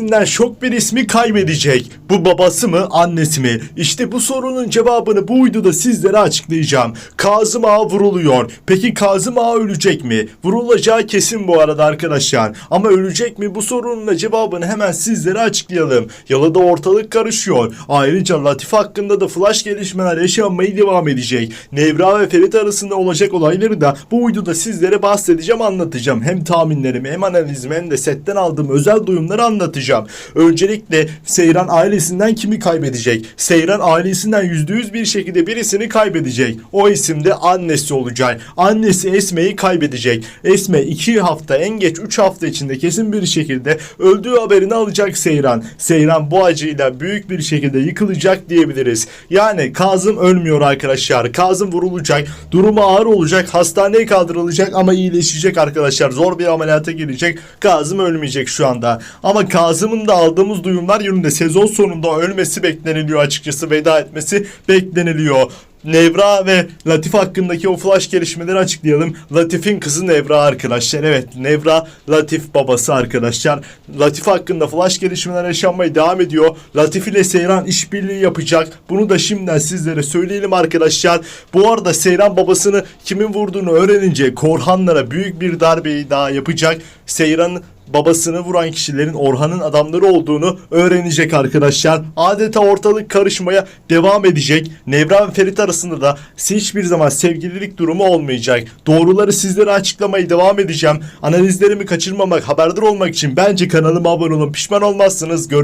Ailesinden şok bir ismi kaybedecek. Bu babası mı, annesi mi? İşte bu sorunun cevabını bu videoda sizlere açıklayacağım. Kazım Ağa vuruluyor. Peki Kazım Ağa ölecek mi? Vurulacağı kesin bu arada arkadaşlar. Ama ölecek mi? Bu sorunun da cevabını hemen sizlere açıklayalım. Yalıda ortalık karışıyor. Ayrıca Latife hakkında da flash gelişmeler yaşanmaya devam edecek. Nevra ve Ferit arasında olacak olayları da bu videoda sizlere bahsedeceğim, anlatacağım. Hem tahminlerimi hem analizimi hem de setten aldığım özel duyumları anlatacağım. Öncelikle Seyran ailesinden kimi kaybedecek? Seyran ailesinden %100 bir şekilde birisini kaybedecek. O isim de annesi olacak. Annesi Esme'yi kaybedecek. Esme 2 hafta en geç 3 hafta içinde kesin bir şekilde öldüğü haberini alacak Seyran. Seyran bu acıyla büyük bir şekilde yıkılacak diyebiliriz. Yani Kazım ölmüyor arkadaşlar. Kazım vurulacak. Durumu ağır olacak. Hastaneye kaldırılacak ama iyileşecek arkadaşlar. Zor bir ameliyata girecek. Kazım ölmeyecek şu anda. Ama Kazım'ın da aldığımız duyumlar yönünde sezon sonunda ölmesi bekleniliyor açıkçası. Veda etmesi bekleniliyor. Nevra ve Latif hakkındaki o flash gelişmeleri açıklayalım. Latif'in kızı Nevra arkadaşlar. Evet Nevra Latif babası arkadaşlar. Latif hakkında flash gelişmeler yaşanmaya devam ediyor. Latif ile Seyran işbirliği yapacak. Bunu da şimdiden sizlere söyleyelim arkadaşlar. Bu arada Seyran babasını kimin vurduğunu öğrenince Korhanlara büyük bir darbeyi daha yapacak. Seyran'ın babasını vuran kişilerin Orhan'ın adamları olduğunu öğrenecek arkadaşlar. Adeta ortalık karışmaya devam edecek. Nevra ve Ferit arasında da hiçbir zaman sevgililik durumu olmayacak. Doğruları sizlere açıklamaya devam edeceğim. Analizlerimi kaçırmamak, haberdar olmak için bence kanalıma abone olun. Pişman olmazsınız. Gör